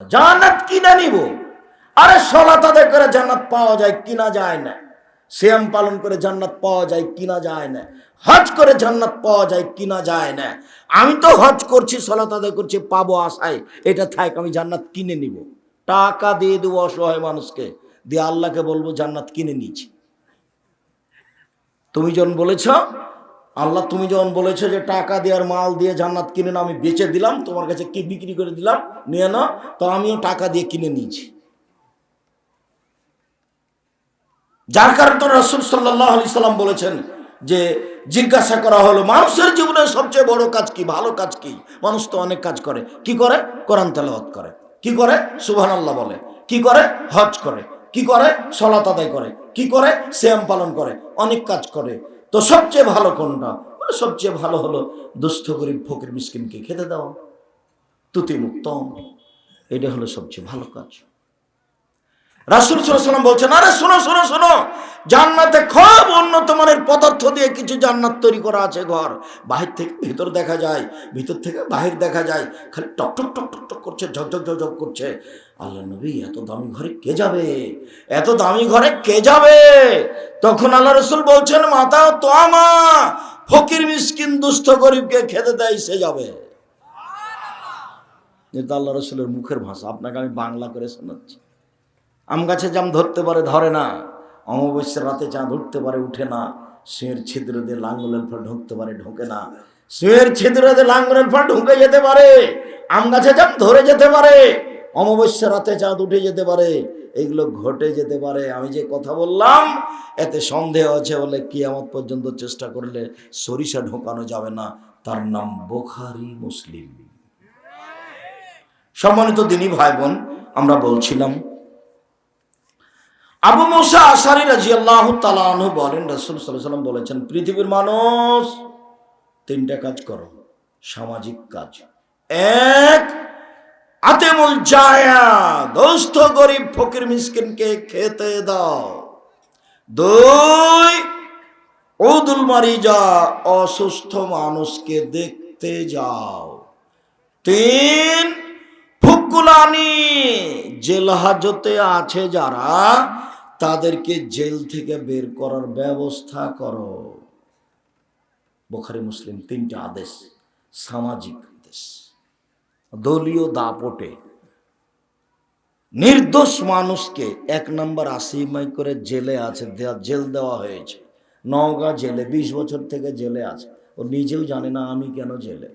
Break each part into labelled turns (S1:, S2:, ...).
S1: জান্নাত কিনে নিব। আরে সলাত আদায় করে জান্নাত পাওয়া যায়, কিনা যায় না। শ্যাম পালন করে জান্নাত পাওয়া যায়, কিনা যায় না। হজ করে জান্নাত পাওয়া যায়, কিনা যায় না। আমি তো হজ করছি সলাত আদায় করছি, পাবো আশায়। এটা থাক, আমি জান্নাত কিনে নিব। টাকা দিয়ে দেবো অসহায় মানুষকে। দিয়ে আল্লাহকে বলব, জান্নাত কিনে নিয়েছি। তুমি যখন বলেছ আল্লাহ, তুমি যখন বলেছ যে টাকা দেওয়ার মাল দিয়ে জান্নাত কিনে নাও, আমি বেচে দিলাম, তোমার কাছে কি বিক্রি করে দিলাম, নিয়ে নাও, তো আমিও টাকা দিয়ে কিনে নিয়েছি। যার কারণে রসুল সাল্লাহ আলি সাল্লাম বলেছেন যে, জিজ্ঞাসা করা হলো, মানুষের জীবনে সবচেয়ে বড় কাজ কি, ভালো কাজ কি? মানুষ তো অনেক কাজ করে। কি করে? কোরআন তেলাওয়াত করে। কি করে? সুবহান আল্লাহ বলে। কি করে? হজ করে। কি করে? সলাত আদায় করে। কি করে? শ্যাম পালন করে। অনেক কাজ করে। তো সবচেয়ে ভালো কোনটা? সবচেয়ে ভালো হলো, দুস্থ গরিব ফকির মিসকিনকে খেতে দেওয়া তুতি মুক্তম এটা হলো সবচেয়ে ভালো কাজ। রাসুল সাল্লাম বলছেন আরে শোনো শোনো শোনো। জান্নাতে খুব উন্নত মানের পদার্থ দিয়ে কিছু জান্নাত তৈরি করা আছে ঘর। বাহির থেকে ভিতর দেখা যায় ভিতর থেকে বাহির দেখা যায়। খালি টক টক টক টক টক করছে ঝকঝক ঝকঝক করছে। আল্লাহ নবী এত দামি ঘরে কে যাবে? এত দামি ঘরে কে যাবে? তখন আল্লাহ রসুল বলছেন মাতা তো আমা ফকির মিসকিন দুস্থ গরিবকে খেতে দেয় সে যাবে। এটা আল্লাহ রসুলের মুখের ভাষা। আপনাকে আমি বাংলা করে শোনাচ্ছি। আম গাছে জাম ধরতে পারে, ধরে না। অমাবস্যার রাতে চাঁদ উঠতে পারে, উঠে না। সিঁয়ের ছিদ্র দিয়ে লাঙ্গলের ফল ঢুকতে পারে, ঢোকে না। সিঁয়ের ছিদ্র দিয়ে লাঙ্গলের ফল ঢুকে যেতে পারে। আম গাছে জাম ধরে যেতে পারে। অমাবস্যার রাতে চাঁদ উঠে যেতে পারে। এগুলো ঘটে যেতে পারে। আমি যে কথা বললাম, এতে সন্দেহ আছে বলে কিয়ামত পর্যন্ত চেষ্টা করলে সরিষা ঢোকানো যাবে না। তার নাম বোখারি মুসলিম। সম্মানিত দিনী ভাই বোন, আমরা বলছিলাম আবু মুসা আশারি রাজি আল্লাহ তালাহ বলেন, রসুল সাল্লাম বলেছেন, পৃথিবীর মানুষ তিনটা কাজ করো, সামাজিক কাজ। এক, আতেমুল জায়া, দোস্ত গরিব ফকির মিসকিনকে খেতে দাও। দুই ওদুল মারিজা, অসুস্থ মানুষকে দেখতে যাও। তিন ফুকুলানি জেল হাজতে আছে যারা তাদেরকে জেল থেকে বের করার ব্যবস্থা করো। বোখারি, মুসলিম, তিনটা আদেশ, সামাজিক আদেশ। দলীয় দাপটে নির্দোষ মানুষকে এক নম্বর মাই করে জেলে আছে জেল দেওয়া হয়েছে। নওগাঁ জেলে, বিশ বছর থেকে জেলে আছে। ও নিজেও জানে না আমি কেন জেলে।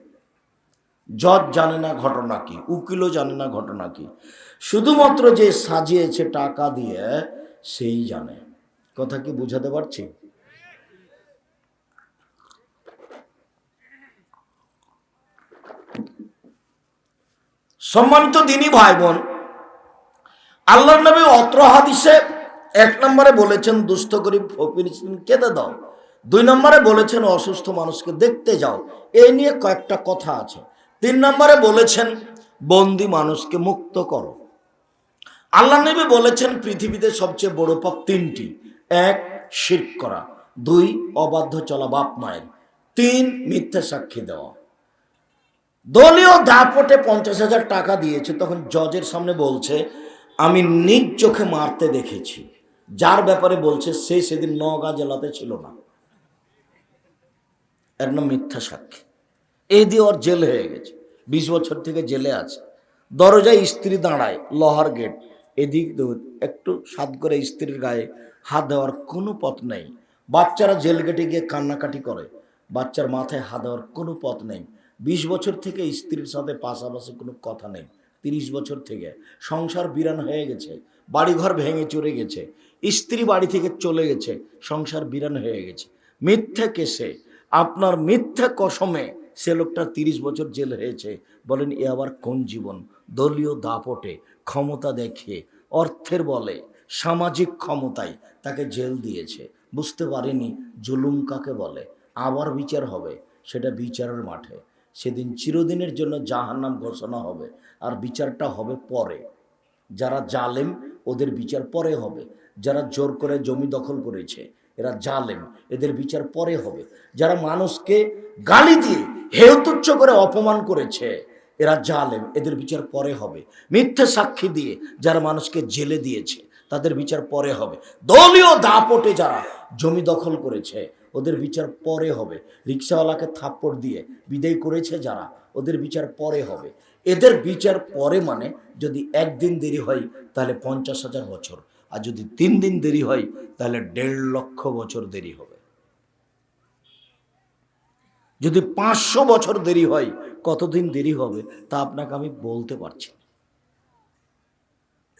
S1: জজ জানে না ঘটনা কি, উকিলও জানে না ঘটনা কি। শুধুমাত্র যে সাজিয়েছে টাকা দিয়ে সেই জানে। কথা কি বুঝাতে পারছি? সম্মানিত দিনী ভাই বোন আল্লাহ নবী অত্র হাদিসে এক নম্বরে বলেছেন, দুস্থ গরিব ফকির কেঁদে দাও। দুই নম্বরে বলেছেন, অসুস্থ মানুষকে দেখতে যাও। এই নিয়ে কয়েকটা কথা আছে। তিন নম্বরে বলেছেন, বন্দি মানুষকে মুক্ত করো। আল্লাহ নবী বলেছেন পৃথিবীতে সবচেয়ে বড় পাপ তিনটি। এক শির করা। দুই, অবাধ্য চলা বাপ মায়ের। তিন, মিথ্যা সাক্ষী দেওয়া। দলীয় দাপটে পঞ্চাশ হাজার টাকা দিয়েছে, তখন জজের সামনে বলছে, আমি নিজ চোখে মারতে দেখেছি। যার ব্যাপারে বলছে, সে সেদিন নওগাঁ জেলাতে ছিল না। এর নাম মিথ্যা সাক্ষী। এই দিয়ে ওর জেল হয়ে গেছে। বিশ বছর থেকে জেলে আছে। দরজায় স্ত্রী দাঁড়ায়, লোহার গেট। এদিক একটু সাত করে স্ত্রীর গায়ে হাত দেওয়ার কোনো পথ নেই। বাচ্চারা জেল গেটে গিয়ে কান্নাকাটি করে। বাচ্চার মাথায় হাত দেওয়ার কোনো পথ নেই। বিশ বছর থেকে স্ত্রীর সাথে পাশাপাশি কোনো কথা নেই। তিরিশ বছর থেকে সংসার বিরান হয়ে গেছে, বাড়িঘর ভেঙে চড়ে গেছে, স্ত্রী বাড়ি থেকে চলে গেছে, সংসার বিরান হয়ে গেছে। মিথ্যা কেসে, আপনার মিথ্যা কসমে সে লোকটা তিরিশ বছর জেল হয়েছে। বলেন, এ আবার কোন জীবন? দলীয় দাপটে ক্ষমতা দেখে, অর্থের বলে, সামাজিক ক্ষমতায় তাকে জেল দিয়েছে। বুঝতে পারেনি জুলুম কাকে বলে। আবার বিচার হবে, সেটা বিচারের মাঠে। সেদিন চিরদিনের জন্য জাহান্নাম ঘোষণা হবে, আর বিচারটা হবে পরে। যারা জালেম, ওদের বিচার পরে হবে। যারা জোর করে জমি দখল করেছে, এরা জালেম, এদের বিচার পরে হবে। যারা মানুষকে গালি দিয়ে হেউতুচ্ছ করে অপমান করেছে এরা জালেম, এদের বিচার পরে হবে। মিথ্যে সাক্ষী দিয়ে যারা মানুষকে জেলে দিয়েছে, তাদের বিচার পরে হবে। দলীয় দাপটে যারা জমি দখল করেছে, ওদের বিচার পরে হবে। রিক্সাওয়ালাকে থাপ্পড় দিয়ে বিদায় করেছে যারা, ওদের বিচার পরে হবে। এদের বিচার পরে মানে যদি একদিন দেরি হয়, তাহলে পঞ্চাশ হাজার বছর। আর যদি তিন দিন দেরি হয়, তাহলে দেড় লক্ষ বছর দেরি হবে। যদি পাঁচশো বছর দেরি হয়, কতদিন দেরি হবে তা আপনাকে আমি বলতে পারছি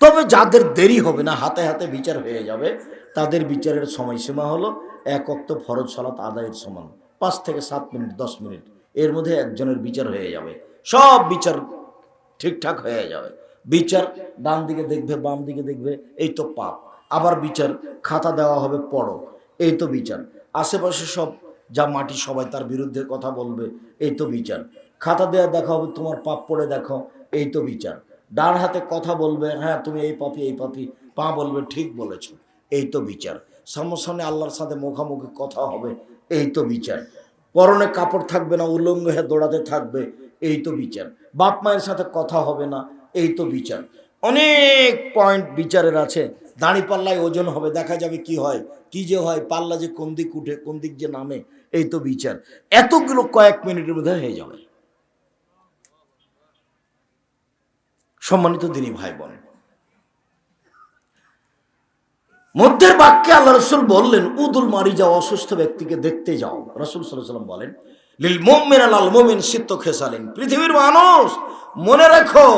S1: তবে যাদের দেরি হবে না, হাতে হাতে বিচার হয়ে যাবে, তাদের বিচারের সময়সীমা হলো এক অক্ত ফরজ সালাত আদায়ের সমান। পাঁচ থেকে সাত মিনিট, দশ মিনিট, এর মধ্যে একজনের বিচার হয়ে যাবে। সব বিচার ঠিকঠাক হয়ে যাবে। বিচার ডান দিকে দেখবে, বাম দিকে দেখবে, এই তো পাপ। আবার বিচার খাতা দেওয়া হবে পড়ো, এই তো বিচার। আশেপাশে সব যা মাটি সবাই তার বিরুদ্ধে কথা বলবে, এই তো বিচার। খাতা দেওয়া দেখা হবে তোমার পাপ পড়ে দেখো, এই তো বিচার। ডান হাতে কথা বলবে হ্যাঁ তুমি এই পাপি এই পাপি, পা বলবে, ঠিক বলেছ, এই তো বিচার। সামনাসামনি আল্লাহর সাথে মুখামুখি কথা হবে, এই তো বিচার। পরনে কাপড় থাকবে না, উলঙ্গ হয়ে দৌড়াতে থাকবে, এই তো বিচার। বাপ মায়ের সাথে কথা হবে না, এই তো বিচার। অনেক পয়েন্ট বিচারের আছে দাঁড়ি পাল্লায় ওজন হবে, দেখা যাবে কি হয়, কি যে হয়, পাল্লা যে কোন দিক উঠে, কোন দিক যে নামে, এই তো বিচার। এতগুলো কয়েক মিনিটের মধ্যে হয়ে যাবে। সম্মানিত দিনী ভাই বোন মধ্যের বাক্যে আল্লাহ রসুল বললেন, উদুল মারি যাও, অসুস্থ ব্যক্তিকে দেখতে যাও। রসুল সাল্লাম বলেন, লিল মোমেন আল মোমিন সিদ্ধ খেসালেন। পৃথিবীর মানুষ, মনে রাখো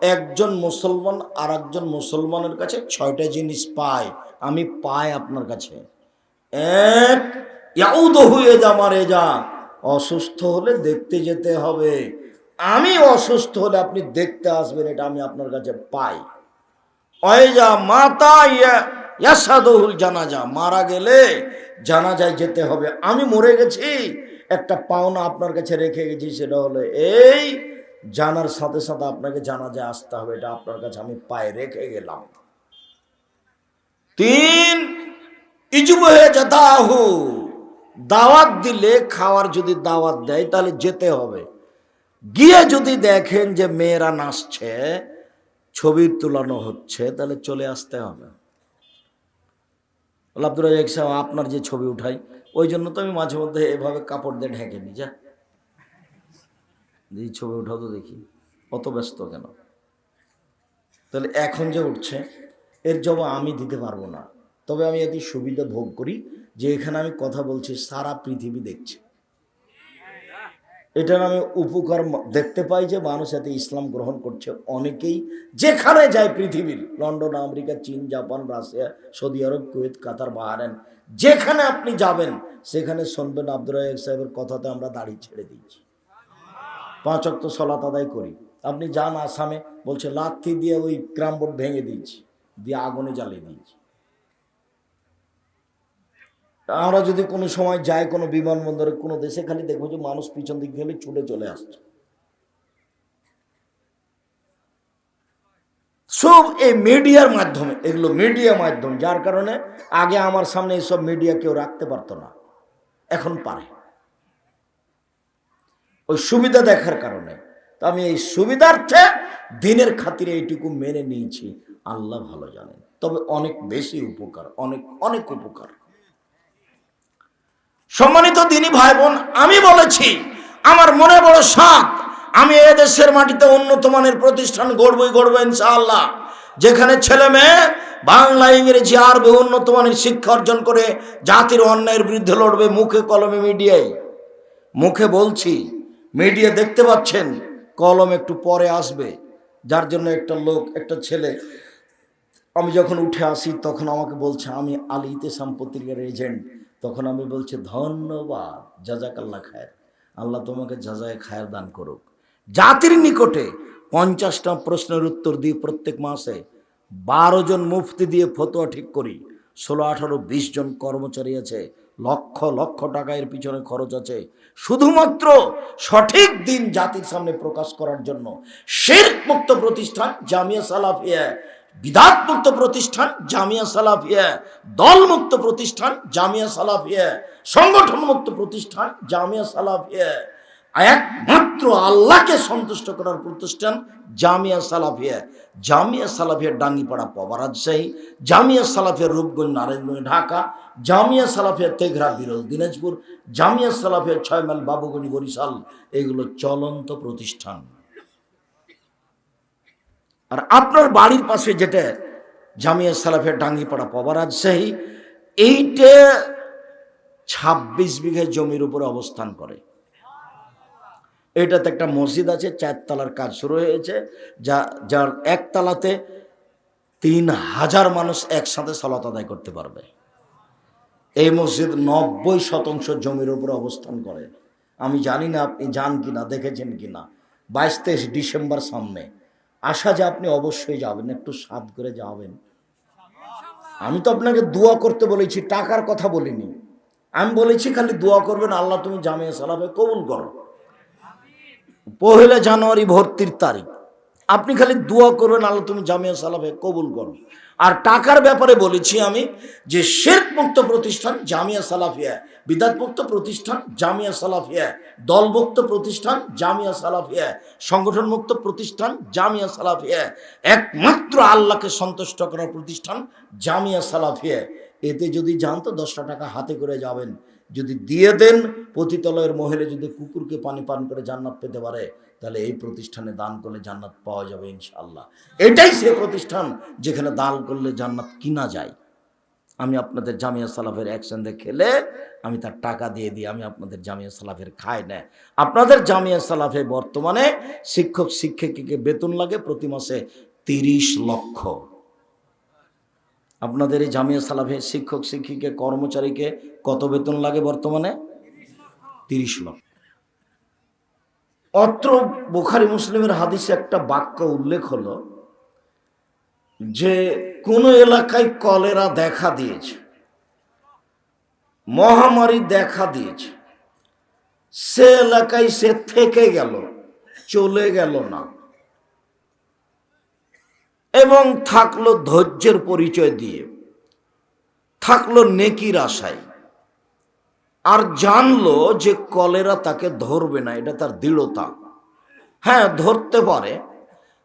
S1: একজন মুসলমান আর একজন মুসলমানের কাছে ছয়টা জিনিস পায়। আমি পাই আপনার কাছে। এক হয়ে যা, মারে যা। অসুস্থ হলে দেখতে যেতে হবে। আমি অসুস্থ হলে আপনি দেখতে আসবেন, এটা আমি আপনার কাছে পাই। অয়জা মাতা ইয়াসাদহুল জানাজা। মারা গেলে জানাজায় যেতে হবে। আমি মরে গেছি, একটা পাওনা আপনার কাছে রেখে গেছি, সেটা হলো এই জানার সাথে সাথে আপনাকে জানাজায় আসতে হবে, এটা আপনার কাছে আমি পায়ে রেখে গেলাম। তিন, ইজুব হয়ে দাওয়াত দিলে, খাওয়ার যদি দাওয়াত দেয়, তাহলে যেতে হবে। গিয়ে যদি দেখেন যে মেয়েরা নাচছে ছবি তোলানো হচ্ছে, তাহলে চলে আসতে হবে। আব্দুল রাজাক সাহেব, আপনার যে ছবি উঠাই, ওই জন্য তো আমি মাঝে মধ্যে এভাবে কাপড় দিয়ে ঢেকে নিই, যা। এই ছবি উঠাও তো দেখি। অত ব্যস্ত কেন? তাহলে এখন যে উঠছে, এর জবাব আমি দিতে পারব না। তবে আমি এটি সুবিধা ভোগ করি যে এখানে আমি কথা বলছি, সারা পৃথিবী দেখছে। এটার আমি উপকার দেখতে পাই যে মানুষ এতে ইসলাম গ্রহণ করছে অনেকেই। যেখানে যায় পৃথিবীর, লন্ডন, আমেরিকা, চীন, জাপান, রাশিয়া, সৌদি আরব, কুয়েত, কাতার বাহারেন যেখানে আপনি যাবেন, সেখানে শুনবেন রাজাক সাহেবের কথাতে আমরা দাড়ি ছেড়ে দিয়েছি পাঁচ অক্ত সলাত আদায় করি। আপনি যান আসামে, বলছে, লাথি দিয়ে ওই ক্রাম বোর্ড ভেঙে দিয়েছি, দিয়ে আগুনে জ্বালিয়ে দিয়েছি। আমরা যদি কোনো সময় যাই কোনো বিমানবন্দরে, কোনো দেশে, খালি দেখব যে মানুষ পিছন দিক গেলে ছুটে চলে আসছে। সব এই মিডিয়ার মাধ্যমে, এগুলো মিডিয়া মাধ্যম, যার কারণে আগে আমার সামনে এইসব মিডিয়া কেউ রাখতে পারতো না, এখন পারে। ওই সুবিধা দেখার কারণে। তো আমি এই সুবিধার্থে দিনের খাতিরে এইটুকু মেনে নিয়েছি। আল্লাহ ভালো জানেন। তবে অনেক বেশি উপকার, অনেক অনেক উপকার। সম্মানিত দিনী ভাই বোন আমি বলেছি, আমার মনে বড় সাত আমি এ দেশের মাটিতে উন্নত মানের প্রতিষ্ঠান গড়বই, গড়বো ইনশাআল্লাহ। যেখানে ছেলে মেয়ে বাংলা, ইংরেজি, আরবি উন্নত মানের শিক্ষা অর্জন করে, জাতির অন্যায়ের বিরুদ্ধে লড়বে মুখে কলমে মিডিয়ায়। মুখে বলছি মিডিয়া দেখতে পাচ্ছেন, কলম একটু পরে আসবে। যার জন্য একটা লোক, একটা ছেলে, আমি যখন উঠে আসি, তখন আমাকে বলছে, আমি আলী ইতেসাম পত্রিকার এজেন্ট। তখন আমি বলছি, ধন্যবাদ জাজাক আল্লাহ খায়ের। আল্লাহ তোমাকে জাজায় খায়ের দান করুক। জাতির নিকটে পঞ্চাশটা প্রশ্নের উত্তর দিই প্রত্যেক মাসে। বারো জন মুফতি দিয়ে ফতোয়া ঠিক করি। ষোলো, আঠারো, বিশ জন কর্মচারী আছে। লক্ষ লক্ষ টাকা এর পিছনে খরচ আছে। শুধুমাত্র সঠিক দিন জাতির সামনে প্রকাশ করার জন্য। শেরক মুক্ত প্রতিষ্ঠান, জামিয়া সালাফিয়া। বিদাত মুক্ত প্রতিষ্ঠান, জামিয়া সালাফিয়া। দল মুক্ত প্রতিষ্ঠান, জামিয়া সালাফিয়া। সংগঠন মুক্ত প্রতিষ্ঠান, জামিয়া সালাফিয়া। একমাত্র আল্লাহকে সন্তুষ্ট করার প্রতিষ্ঠান জামিয়া সালাফিয়া। জামিয়া সালাফিয়া ডাঙ্গিপাড়া পবা রাজশাহী জামিয়া সালাফিয়া রূপগঞ্জ নারায়ণগঞ্জ ঢাকা, জামিয়া সালাফিয়া তেঘরা বিরল দিনাজপুর, জামিয়া সালাফিয়া ছয় মাইল বাবুগঞ্জ বরিশাল, এগুলো চলন্ত প্রতিষ্ঠান। আর আপনার বাড়ির পাশে যেটা জামিয়া সালাফিয়া ডাঙ্গিপাড়া পবা রাজশাহী এইটা ছাব্বিশ বিঘা জমির উপর অবস্থান করে। এটাতে একটা মসজিদ আছে, চারতলার কাজ শুরু হয়েছে, যা, যার একতলাতে তিন হাজার মানুষ একসাথে সলাত আদায় করতে পারবে। এই মসজিদ নব্বই শতাংশ জমির উপর অবস্থান করে। আমি জানি না আপনি যান কি না দেখেছেন কিনা। বাইশ তেইশ ডিসেম্বর সামনে। আশা যে আপনি অবশ্যই যাবেন, একটু সাদ করে যাবেন। আমি তো আপনাকে দোয়া করতে বলেছি, টাকার কথা বলিনি। আমি বলেছি খালি দোয়া করবেন, আল্লাহ তুমি জামিয়া সালামে কবুল করো। পহেলা জানুয়ারি ভর্তির তারিখ। আপনি খালি দোয়া করবেন, আল্লাহ তুমি জামিয়া সালাফে কবুল করো। আর টাকার ব্যাপারে বলেছি আমি যে শেখ মুক্ত প্রতিষ্ঠান জামিয়া সালাফিয়া বিদাত মুক্ত প্রতিষ্ঠান জামিয়া সালাফিয়া, দলমুক্ত প্রতিষ্ঠান জামিয়া সালাফিয়া সংগঠন মুক্ত প্রতিষ্ঠান জামিয়া সালাফিয়া, একমাত্র আল্লাহকে সন্তুষ্ট করার প্রতিষ্ঠান জামিয়া সালাফিয়া। এতে যদি যান তো দশটা টাকা হাতে করে যাবেন যদি দিয়ে দেন, পতিতলয়ের মহিলা যদি কুকুরকে পানি পান করে জান্নাত পেতে পারে, তাহলে এই প্রতিষ্ঠানে দান করলে জান্নাত পাওয়া যাবে ইনশাল্লাহ এটাই সে প্রতিষ্ঠান যেখানে দান করলে জান্নাত কিনা যায়। আমি আপনাদের জামিয়া সালাফের একসঙ্গে খেলে আমি তার টাকা দিয়ে দিই, আমি আপনাদের জামিয়া সালাফের খাই না আপনাদের জামিয়া সালাফে বর্তমানে শিক্ষক শিক্ষিকাকে বেতন লাগে প্রতি মাসে তিরিশ লক্ষ। আপনাদের এই জামিয়া সালাফে শিক্ষক, শিক্ষিকে, কর্মচারীকে কত বেতন লাগে বর্তমানে? তিরিশ লক্ষ। অত্র বুখারি মুসলিমের হাদিসে একটা বাক্য উল্লেখ হলো যে, কোন এলাকায় কলেরা দেখা দিয়েছে, মহামারী দেখা দিয়েছে, সে এলাকায় সে থেকে গেল, চলে গেল না। এবং থাকল ধৈর্যের পরিচয় দিয়ে। থাকল নেকির আশায়। আর জানলো যে কলেরা তাকে ধরবে না, এটা তার দৃঢ়তা। হ্যাঁ ধরতে পারে।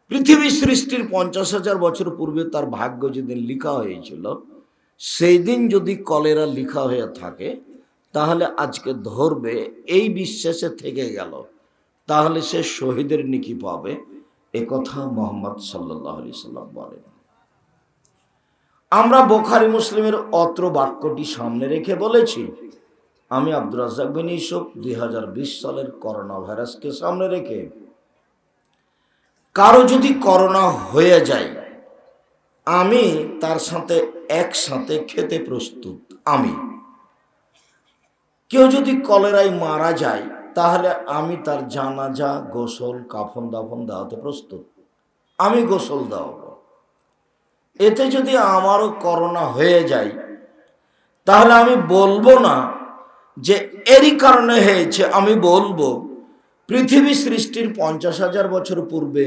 S1: পৃথিবী সৃষ্টির পঞ্চাশ হাজার বছর পূর্বে তার ভাগ্য যেদিন লিখা হয়েছিল, সেই দিন যদি কলেরা লিখা হয়ে থাকে, তাহলে আজকে ধরবে, এই বিশ্বাসে থেকে গেল। তাহলে সে শহীদের নিকি পাবে। এ কথা মোহাম্মদ সাল্লাহ সাল্লাম বলেন। আমরা বোখারি মুসলিমের অত্র বাক্যটি সামনে রেখে বলেছি, আমি আব্দুর রাজাক বিন ইসুফ দুই সালের করোনা ভাইরাসকে সামনে রেখে, কারও যদি করোনা হয়ে যায়, আমি তার সাথে একসাথে খেতে প্রস্তুত, আমি। কেউ যদি কলেরায় মারা যায় তাহলে আমি তার জানাজা, গোসল কাফন দাফন দেওয়াতে প্রস্তুত। আমি গোসল দেওয়াব। এতে যদি আমারও করোনা হয়ে যায়, তাহলে আমি বলব না যে এরই কারণে হয়েছে, আমি বলব, পৃথিবী সৃষ্টির পঞ্চাশ হাজার বছর পূর্বে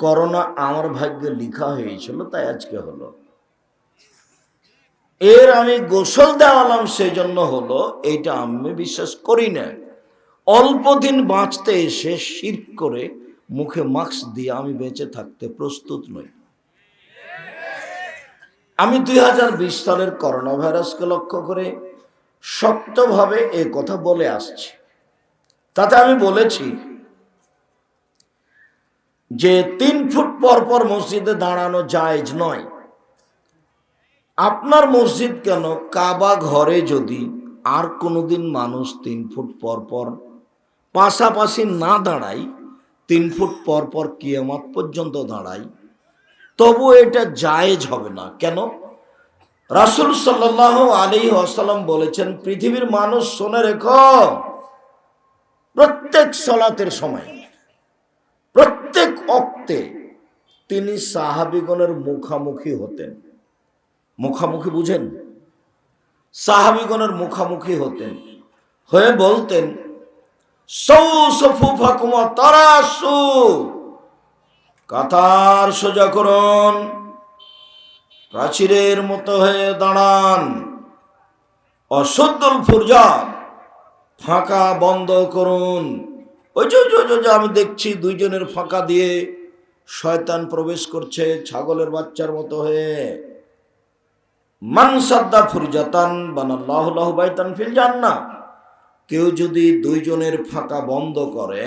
S1: করোনা আমার ভাগ্যে লিখা হয়েছিল, তাই আজকে হলো। এর আমি গোসল দেওয়ালাম সেই জন্য হলো, এইটা আমি বিশ্বাস করি না। অল্প দিন বাঁচতে এসে শির করে মুখে মাস্ক দিয়ে আমি বেঁচে থাকতে প্রস্তুত নই। আমি দুই হাজার বিশ সালের করোনা ভাইরাসকে লক্ষ্য করে শক্তভাবে এ কথা বলে আসছি। তাতে আমি বলেছি যে তিন ফুট পর পর মসজিদে দাঁড়ানো জায়েজ নয়। আপনার মসজিদ কেন কাবা ঘরে যদি আর কোনোদিন মানুষ তিন ফুট পর পর পাশাপাশি না দাঁড়ায় তিন ফুট পর পর কিয়ামত পর্যন্ত দাঁড়াই, তবু এটা জায়েজ হবে না। কেন? রাসুল সাল্লাহ আলী আসালাম বলেছেন, পৃথিবীর মানুষ শোনে রেখো, প্রত্যেক সলাতের সময়, প্রত্যেক অক্তে তিনি সাহাবিগণের মুখামুখি হতেন। মুখামুখি বুঝেন? সাহাবিগণের মুখামুখি হতেন। হয়ে বলতেন তারাসু কাতার সোজা করুন। প্রাচীরের মতো হয়ে দাঁড়ান। অসদ্দল ফুরজা, ফাঁকা বন্ধ করুন। ওই যে আমি দেখছি দুইজনের ফাঁকা দিয়ে শয়তান প্রবেশ করছে ছাগলের বাচ্চার মতো হয়ে। মানসাদ্দা ফুরজাতান বানাল্লাহ লাহু বাইতান ফিল জান্নাহ। কেউ যদি দুইজনের ফাঁকা বন্ধ করে,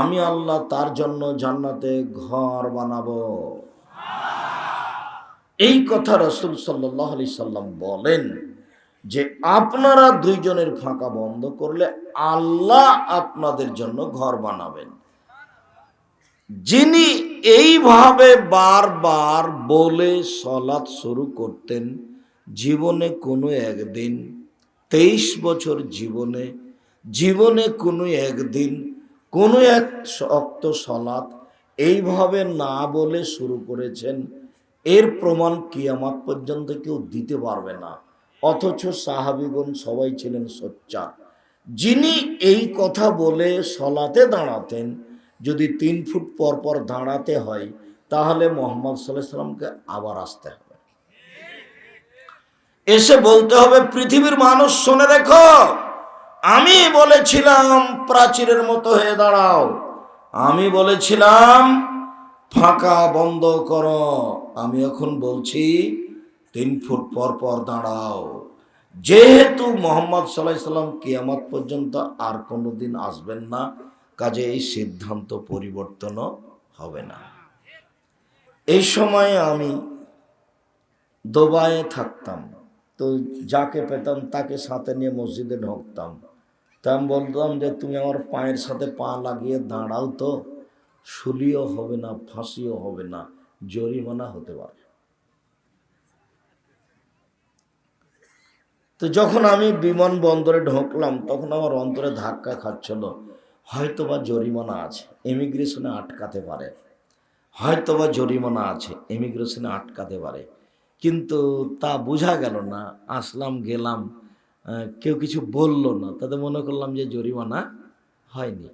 S1: আমি আল্লাহ তার জন্য জান্নাতে ঘর বানাবো। এই কথা রসুল সাল্লাহ আলি সাল্লাম বলেন যে, আপনারা দুইজনের ফাঁকা বন্ধ করলে আল্লাহ আপনাদের জন্য ঘর বানাবেন। যিনি এইভাবে বারবার বলে সলাৎ শুরু করতেন, জীবনে কোনো একদিন তেইশ বছর জীবনে জীবনে কোনো একদিন, কোনো এক শক্ত সলাৎ এইভাবে না বলে শুরু করেছেন। এর প্রমাণ কিয়ামাত পর্যন্ত কেউ দিতে পারবে না। অথচ সাহাবিগণ সবাই ছিলেন সোচ্চার। যিনি এই কথা বলে সলাতে দাঁড়াতেন, যদি তিন ফুট পর পর দাঁড়াতে হয়, তাহলে মোহাম্মদ সাল্লাহ সাল্লামকে আবার আসতে হবে। এসে বলতে হবে, পৃথিবীর মানুষ শুনে রেখো আমি বলেছিলাম প্রাচীরের মতো হয়ে দাঁড়াও। আমি বলেছিলাম, ফাঁকা বন্ধ করো। আমি এখন বলছি, তিন ফুট পর পর দাঁড়াও। যেহেতু মোহাম্মদ সাল্লাম কিয়ামত পর্যন্ত আর কোনোদিন আসবেন না, কাজে এই সিদ্ধান্ত পরিবর্তনও হবে না। এই সময়ে আমি দোবায়ে থাকতাম। তো যাকে পেতাম, তাকে সাথে নিয়ে মসজিদে ঢুকতাম। তা আমি বলতাম যে, তুমি আমার পায়ের সাথে পা লাগিয়ে দাঁড়াও তো। শুলিও হবে না, ফাঁসিও হবে না, জরিমানা হতে পারে। তো যখন আমি বিমানবন্দরে ঢুকলাম, তখন আমার অন্তরে ধাক্কা খাচ্ছিল। হয়তো বা জরিমানা আছে ইমিগ্রেশনে আটকাতে পারে। হয়তো বা জরিমানা আছে ইমিগ্রেশনে আটকাতে পারে। কিন্তু তা বোঝা গেল না, আসলাম, গেলাম কেউ কিছু বলল না, তাতে মনে করলাম যে জরিমানা হয়নি।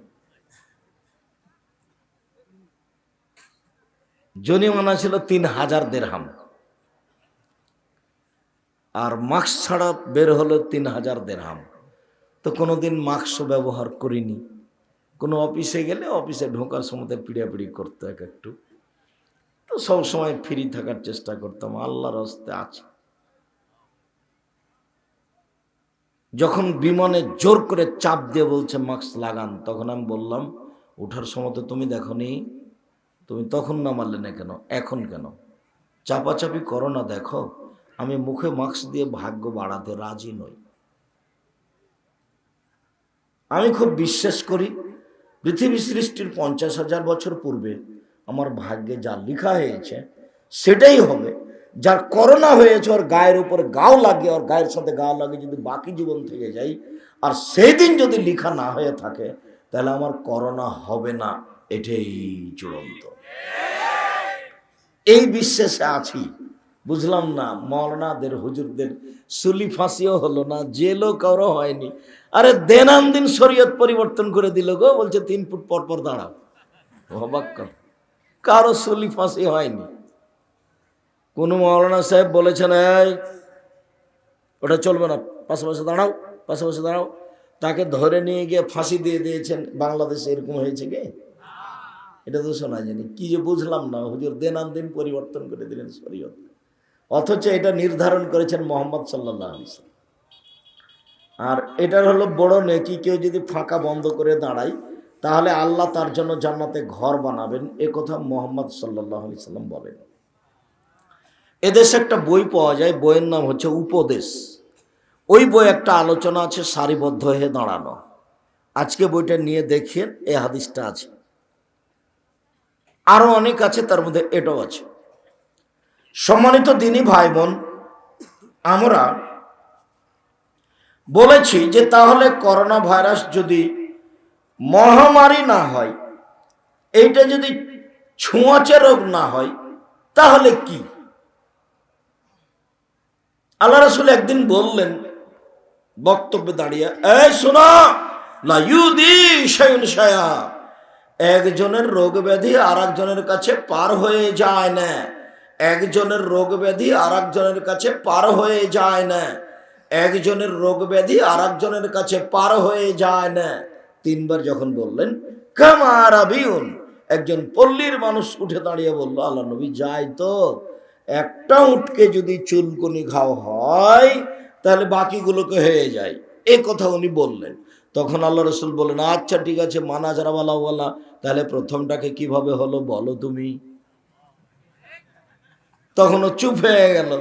S1: জরিমানা ছিল তিন হাজার দেড়হাম। আর মাস্ক ছাড়া বের হলো তিন হাজার দেড়হাম। তো কোনোদিন মাস্কও ব্যবহার করিনি। কোনো অফিসে গেলে অফিসে ঢোকার সময় পিড়াপিড়ি করতো এক একটু। তো সব সময় ফ্রি থাকার চেষ্টা করতাম, আল্লাহর হস্তে আছে। যখন বিমানে জোর করে চাপ দিয়ে বলছে, মাস্ক লাগান, তখন আমি বললাম, ওঠার সময় তো তুমি দেখনি, তুমি তখন না মারলে না কেন, এখন কেন? চাপাচাপি করো না, দেখো, আমি মুখে মাস্ক দিয়ে ভাগ্য বাড়াতে রাজি নই। আমি খুব বিশ্বাস করি, পৃথিবী সৃষ্টির পঞ্চাশ হাজার বছর পূর্বে আমার ভাগ্যে যা লেখা হয়েছে, সেটাই হবে। যার করোনা হয়েছে, ওর গায়ের উপরে গাও লাগে ওর গায়ের সাথে গাও লাগে যদি বাকি জীবন থেকে যাই, আর সেই দিন যদি লেখা না হয়ে থাকে, তাহলে আমার করোনা হবে না। এটাই চূড়ান্ত। এই বিশ্বাসে আছি। বুঝলাম না মৌলানাদের হুজুরদের সুলি ফাঁসিও হলো না, জেলও কারও হয়নি। আরে দেনান দিন শরীয়ত পরিবর্তন করে দিল গো, বলছে তিন ফুট পর পর দাঁড়াও। অবাক কথা। কারও সুলি ফাঁসি হয়নি। কোন মৌলানা সাহেব বলেছেন, এই, ওটা চলবে না, পাশাপাশি দাঁড়াও পাশাপাশি দাঁড়াও। তাকে ধরে নিয়ে গিয়ে ফাঁসি দিয়ে দিয়েছেন। বাংলাদেশে এরকম হয়েছে কি? এটা তো শোনা জানি কি যে বুঝলাম না, হুজুর দেনান দিন পরিবর্তন করে দিলেন শরীয়ত। অথচ এটা নির্ধারণ করেছেন মোহাম্মদ সাল্লাহ আর এটার হলো বড় নেকি, কেউ যদি ফাঁকা বন্ধ করে দাঁড়ায় তাহলে আল্লাহ তার জন্য জান্নাতে ঘর বানাবেন। এ কথা মোহাম্মদ সাল্লাহ সাল্লাম বলেন। এদেশে একটা বই পাওয়া যায়, বইয়ের নাম হচ্ছে উপদেশ। ওই বই একটা আলোচনা আছে, সারিবদ্ধ হয়ে দাঁড়ানো। আজকে বইটা নিয়ে দেখেন এ হাদিসটা আছে। আরও অনেক আছে, তার মধ্যে এটাও আছে। সম্মানিত দিনী ভাই বোন আমরা বলেছি যে তাহলে করোনা ভাইরাস যদি মহামারী না হয়, এইটা যদি ছোঁয়াচে রোগ না হয়, তাহলে কি? আল্লাহ রসুল একদিন বললেন, বক্তব্যে দাঁড়িয়ে শোনা একজনের রোগ ব্যাধি আর একজনের কাছে পার হয়ে যায় না, একজনের রোগ ব্যাধি আর একজনের কাছে পার হয়ে যায় না, একজনের রোগ ব্যাধি আর একজনের কাছে পার হয়ে যায় না। তিনবার যখন বললেন কামার আবিউন একজন পল্লীর মানুষ উঠে দাঁড়িয়ে বলল, আল্লাহ নবী, যাই তো, একটা উঠকে যদি চুলকুনি ঘাও হয়, তাহলে বাকিগুলোকে হয়ে যায়। এ কথা উনি বললেন। তখন আল্লাহ রসুল বললেন আচ্ছা ঠিক আছে, মানা বলা তাহলে প্রথমটাকে কীভাবে হলো বলো তুমি? তখন ও চুপ হয়ে গেল।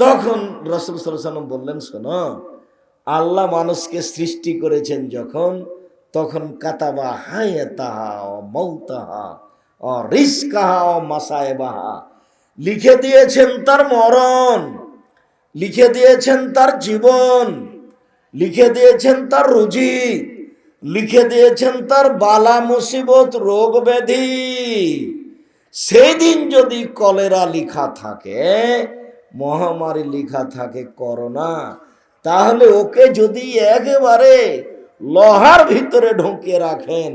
S1: তখন রসুল সাল্লাম বললেন, শোনো, আল্লাহ মানুষকে সৃষ্টি করেছেন যখন তখন কাতাবা, হায় তাহা ও মৌতাহা ও রিস্কাহা ও মাসায় বাহা লিখে দিয়েছেন তার মরণ, লিখে দিয়েছেন তার জীবন, লিখে দিয়েছেন তার রুজি, লিখে দিয়েছেন তার বালা মুসিবত, রোগ ব্যাধি। সেই দিন যদি কলেরা লিখা থাকে, মহামারী লিখা থাকে করোনা, তাহলে ওকে যদি একেবারে লোহার ভিতরে ঢুকিয়ে রাখেন,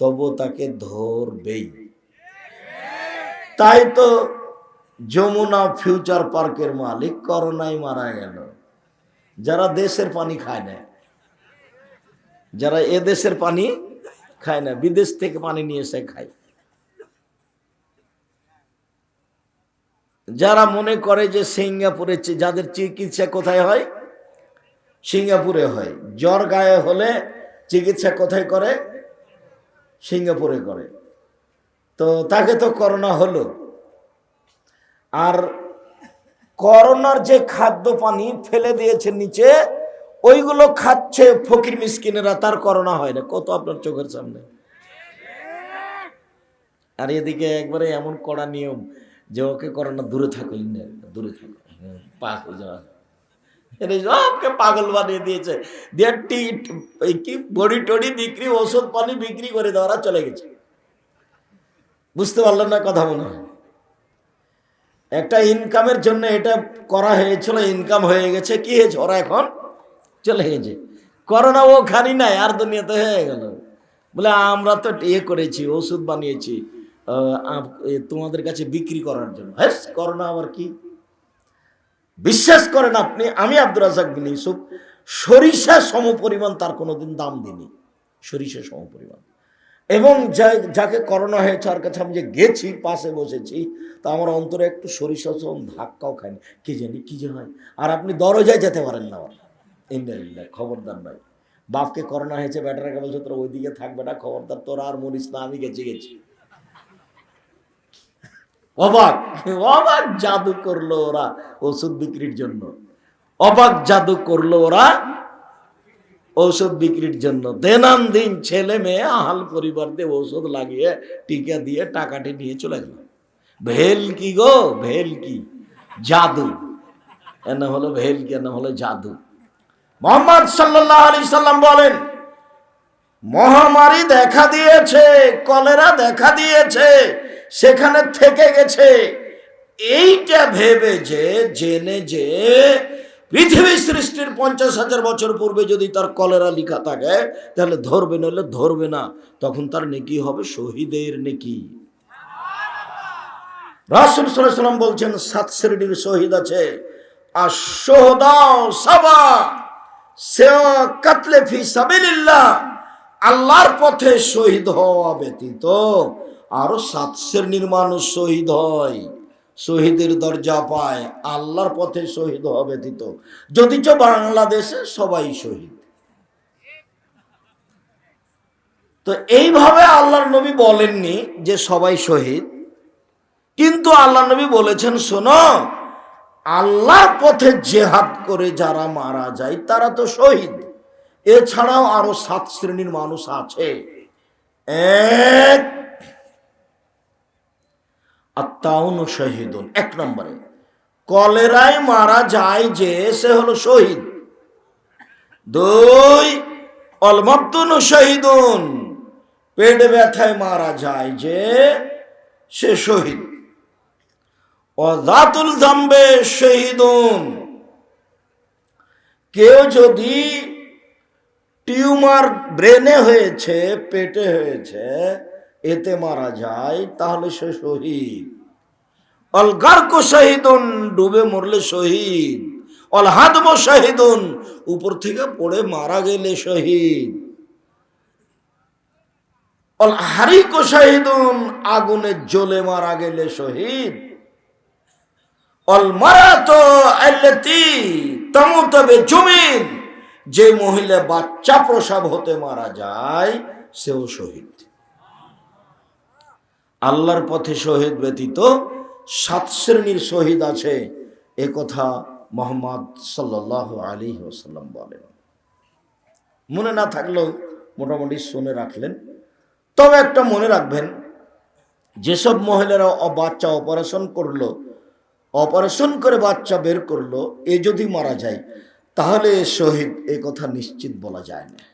S1: তবু তাকে ধরবেই। তাই তো যমুনা ফিউচার পার্কের মালিক করোনায় মারা গেল। যারা দেশের পানি খায় না, যারা এ দেশের পানি খায় না, বিদেশ থেকে পানি নিয়ে এসে খায়। যারা মনে করে যে সিঙ্গাপুরে যাদের চিকিৎসা কোথায় হয় সিঙ্গাপুরে হয়। জ্বর গায়ে হলে চিকিৎসা কোথায় করে? সিঙ্গাপুরে করে। তো তাকে তো করোনা হলো। আর করোনার যে খাদ্য পানি ফেলে দিয়েছে নিচে ওইগুলো খাচ্ছে ফকির মিসকিনেরা তার করোনা হয় না। কত আপনার চোখের সামনে? আর এদিকে একবারে এমন কড়া নিয়ম যে ওকে করোনা দূরে থাকো ইন্ডিয়া দূরে থাকো হ্যাঁ, হয়ে যাওয়া। এরা সবকে পাগল বানিয়ে দিয়েছে। দিয়ে টিট কি বড়ি টড়ি বিক্রি, ওষুধ পানি বিক্রি করে দেওয়ারা চলে গেছে। বুঝতে পারলেন না কথা মনে হয়? একটা ইনকামের জন্য এটা করা হয়েছিল, ইনকাম হয়ে গেছে, কি হয়েছে? ওরা এখন চলে গেছে। করোনা ও খানি নাই, আর দুনিয়াতে হয়ে গেল। বলে, আমরা তো ইয়ে করেছি, ওষুধ বানিয়েছি তোমাদের কাছে বিক্রি করার জন্য। হ্যাঁ করোনা আবার কি? বিশ্বাস করেন আপনি, আমি আব্দুর রাজাক বিন ইউসুফ, সরিষা সম পরিমাণ তার কোনোদিন দাম দিনি সরিষা সম পরিমাণ এবং যাকে করোনা হয়েছে আর কাছে আমি যে গেছি, পাশে বসেছি, তা আমার অন্তরে একটু সরিষা সম ধাক্কাও খায়নি। কি জানি কি যে হয়। আর আপনি দরজায় যেতে পারেন না আমার। ইন্ডিয়া খবরদার নয়। বাপকে করোনা হয়েছে ব্যাটারাকে বলছে, তোরা ওইদিকে থাকবে না, খবরদার, তোরা আর মরিস না, আমি গেছি গেছি। অবাক। অবাক জাদু করল ওরা ওষুধ বিক্রির জন্য। অবাক জাদু করল ওরা ঔষধ বিক্রির জন্য। দেনান দিন ছেলে মেয়ে, আহাল পরিবার দিয়ে ঔষধ লাগিয়ে, টিকা দিয়ে, টাকাটি নিয়ে চলে গেল। ভেল কি গো? ভেল কি? জাদু। এনে হলো ভেল কি, এনে হলো জাদু। মোহাম্মদ সাল্লাহ আলি সাল্লাম বলেন, মহামারী দেখা দিয়েছে, কলেরা দেখা দিয়েছে সেখানে থেকে গেছে। এইটা ভেবে যে, জেনে যে, পৃথিবী সৃষ্টির পঞ্চাশ হাজার বছর পূর্বে যদি তার কলেরা লিখা থাকে, তাহলে ধরবে, নইলে ধরবে না। তখন তার নেকি হবে শহীদের নেকি। রাসুল সাল্লাম বলছেন, সাত শ্রেণির শহীদ আছে। আর সোহদাও সাবা কাতলে ফি সাবিলিল্লাহ, আল্লাহর পথে শহীদ হওয়া ব্যতীত আরও সাত শ্রেণির মানুষ শহীদ হয়। শহীদের দরজা পায়, আল্লাহর পথে শহীদ হওয়া ব্যতীত যদিচ বাংলাদেশে সবাই শহীদ। তো এইভাবে আল্লাহর নবী বলেননি যে সবাই শহীদ। কিন্তু আল্লাহ নবী বলেছেন, শোনো, আল্লাহর পথে জেহাদ করে যারা মারা যায়, তারা তো শহীদ। এছাড়াও আরও সাত শ্রেণির মানুষ আছে। এক আত্মাউন শহীদুন, এক নম্বরে। কলেরায় মারা যায় যে, সে হলো শহীদ। দুই অলমাপ্তুন শহীদুন, পেট ব্যথায় মারা যায় যে, সে শহীদ। অজাতুল জাম্বে শহীদুন। কেউ যদি টিউমার ব্রেনে হয়েছে, পেটে হয়েছে এতে মারা যায়, তাহলে সে শহীদ। অলগার্ক শহীদুন, ডুবে মরলে শহীদ। অল হাদম শহীদুন, উপর থেকে পড়ে মারা গেলে শহীদ। অল হারিক শহীদুন, আগুনে জ্বলে মারা গেলে শহীদ। অল জমিন, যে মহিলা বাচ্চা প্রসাব হতে মারা যায়, সেও শহীদ। আল্লাহর পথে শহীদ ব্যতীত সাত শ্রেণির শহীদ আছে। এ কথা মোহাম্মদ সাল্লাহ আলী ওসাল্লাম বলেন। মনে না থাকলেও মোটামুটি শুনে রাখলেন। তবে একটা মনে রাখবেন, যেসব মহিলারা বাচ্চা অপারেশন করল, অপারেশন করে বাচ্চা বের করল, এ যদি মারা যায়, তাহলে শহীদ এ কথা নিশ্চিত বলা যায় না।